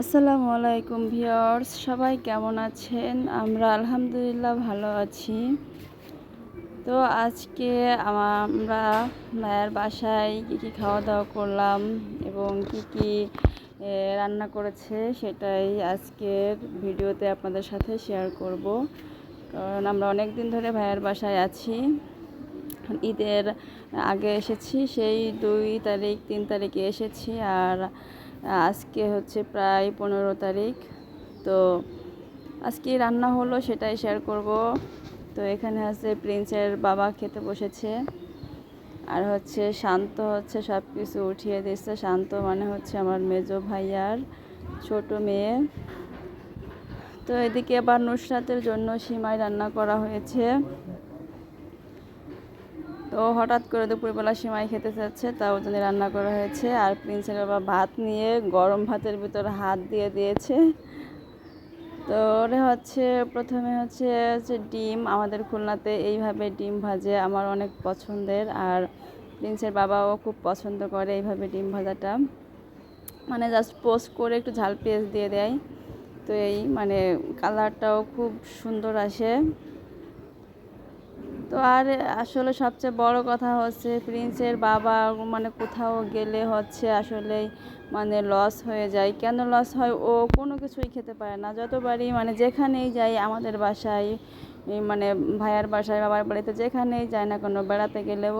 আসসালামু আলাইকুম ভিউয়ার্স, সবাই কেমন আছেন? আমরা আলহামদুলিল্লাহ ভালো আছি। তো আজকে আমরা মায়ের বাসায় কী কী খাওয়া দাওয়া করলাম এবং কি কি রান্না করেছে সেটাই আজকের ভিডিওতে আপনাদের সাথে শেয়ার করব। কারণ আমরা অনেক দিন ধরে ভাইয়ের বাসায় আছি। ঈদের আগে এসেছি, সেই দুই তারিখ, তিন তারিখে এসেছি আর আজকে হচ্ছে প্রায় পনেরো তারিখ। তো আজকে রান্না হলো সেটাই শেয়ার করব। তো এখানে আছে প্রিন্সের বাবা খেতে বসেছে। আর হচ্ছে শান্ত হচ্ছে সব কিছু উঠিয়ে দিচ্ছে শান্ত মানে হচ্ছে আমার মেজো ভাইয়ার ছোট মেয়ে। তো এদিকে আবার নুসরাতের জন্য সিমাই রান্না করা হয়েছে। তো হঠাৎ করে দুপুরবেলা সিমাই খেতে চাচ্ছে তা ওর জন্য রান্না করা হয়েছে। আর প্রিন্সের বাবা ভাত নিয়ে গরম ভাতের ভিতর হাত দিয়ে দিয়েছে। তো ওরে হচ্ছে, প্রথমে হচ্ছে হচ্ছে ডিম, আমাদের খুলনাতে এইভাবে ডিম ভাজে আমার অনেক পছন্দের। আর প্রিন্সের বাবাও খুব পছন্দ করে এইভাবে ডিম ভাজাটা। মানে জাস্ট পোস্ট করে একটু ঝাল পেঁয়াজ দিয়ে দেয়। তো এই মানে কালারটাও খুব সুন্দর আসে। তো আর আসলে সবচেয়ে বড় কথা হচ্ছে প্রিন্সের বাবা মানে কোথাও গেলে হচ্ছে আসলে মানে লস হয়ে যায়। কেন লস হয়? ও কোনো কিছুই খেতে পারে না। যতবারই মানে যেখানেই যাই আমাদের বাসায় মানে ভাইয়ার বাসায়, বাবার বাড়িতে যেখানেই যায় না কোনো, বেড়াতে গেলেও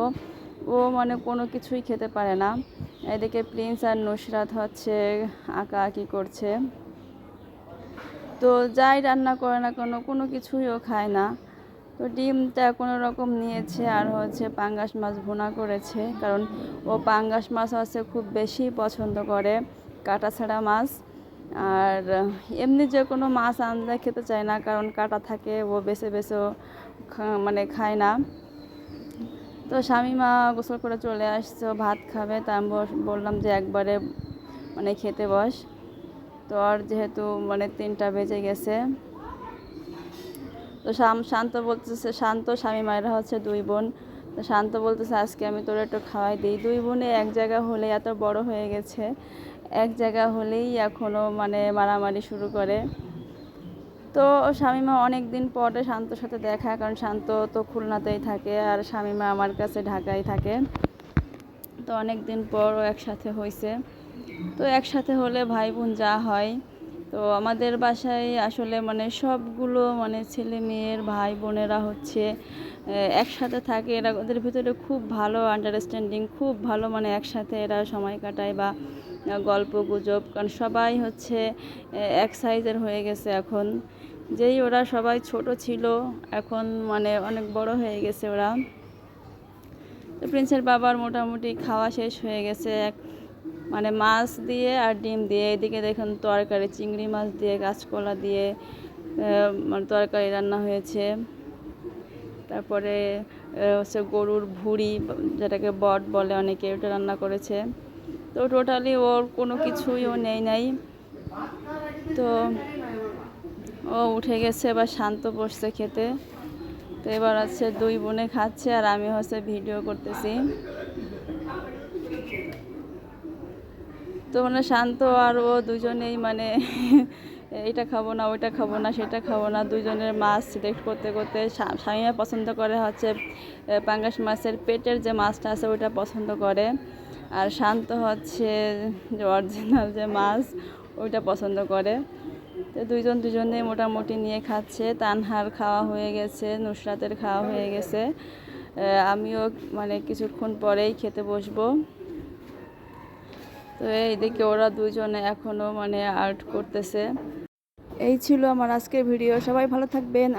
ও মানে কোনো কিছুই খেতে পারে না। এদিকে প্রিন্স আর নুসরাত হচ্ছে আঁকা আঁকি করছে। তো যাই রান্না করে না কোনো কোনো কিছুই ও খায় না। তো ডিমটা কোনো রকম নিয়েছে, আর হচ্ছে পাঙ্গাস মাছ ভুনা করেছে, কারণ ও পাঙ্গাস মাছ হচ্ছে খুব বেশি পছন্দ করে কাটা ছাড়া মাছ। আর এমনি যে কোনো মাছ আনলে খেতে চায় না, কারণ কাটা থাকে, ও বেছে বেছে মানে খায় না। তো স্বামী মা গোসল করে চলে আসছে ভাত খাবে, তা আমি বললাম যে একবারে মানে খেতে বস। তো আর যেহেতু মানে তিনটা বেজে গেছে তো শাম- শান্ত বলতেছে, শান্ত, স্বামী মায়েরা হচ্ছে দুই বোন। তো শান্ত বলতেছে, আজকে আমি তোর একটু খাওয়াই দিই। দুই বোনে এক জায়গা হলে এত বড় হয়ে গেছে, এক জায়গা হলেই এখনও মানে মারামারি শুরু করে। তো স্বামীমা অনেক দিন পরে শান্তর সাথে দেখা, কারণ শান্ত তো খুলনাতেই থাকে আর স্বামীমা আমার কাছে ঢাকায় থাকে। তো অনেক দিন পর ও একসাথে হয়েছে তো একসাথে হলে ভাই বোন যা হয় তো আমাদের বাসায় আসলে মানে সবগুলো মানে ছেলে মেয়ের ভাই বোনেরা হচ্ছে একসাথে থাকে। এরা ওদের ভিতরে খুব ভালো আন্ডারস্ট্যান্ডিং খুব ভালো মানে একসাথে এরা সময় কাটায় বা গল্প গুজব, কারণ সবাই হচ্ছে এক সাইজের হয়ে গেছে এখন। যেই ওরা সবাই ছোট ছিল, এখন মানে অনেক বড় হয়ে গেছে ওরা। তো প্রিন্সের বাবার মোটামুটি খাওয়া শেষ হয়ে গেছে। এক মানে মাছ দিয়ে আর ডিম দিয়ে, এদিকে দেখুন তরকারি, চিংড়ি মাছ দিয়ে কাঁচকলা দিয়ে মানে তরকারি রান্না হয়েছে। তারপরে হচ্ছে গরুর ভুঁড়ি, যেটাকে বট বলে অনেকে, ওটা রান্না করেছে। তো টোটালি ওর কোনো কিছুই ও নেই নাই। তো ও উঠে গেছে, এবার শান্ত বসছে খেতে। তো এবার হচ্ছে দুই বোনে খাচ্ছে, আর আমি হচ্ছে ভিডিও করতেছি। তো মানে শান্ত আর ও দুজনেই মানে এটা খাব না, ওইটা খাব না, সেটা খাব না। দুজনের মাছ সিলেক্ট করতে করতে স্বা- স্বামীরা পছন্দ করে হচ্ছে পাঙ্গাস মাছের পেটের যে মাছটা আছে, ওইটা পছন্দ করে। আর শান্ত হচ্ছে যে অরিজিনাল যে মাছ, ওইটা পছন্দ করে। তো দুইজন দুজনে মোটামুটি নিয়ে খাচ্ছে। তানহার খাওয়া হয়ে গেছে, নুসরাতের খাওয়া হয়ে গেছে। আমিও মানে কিছুক্ষণ পরেই খেতে বসবো। তো এইদিকে ওরা দুজনে এখনও মানে আর্ট করতেছে। এই ছিল আমার আজকের ভিডিও সবাই ভালো থাকবেন।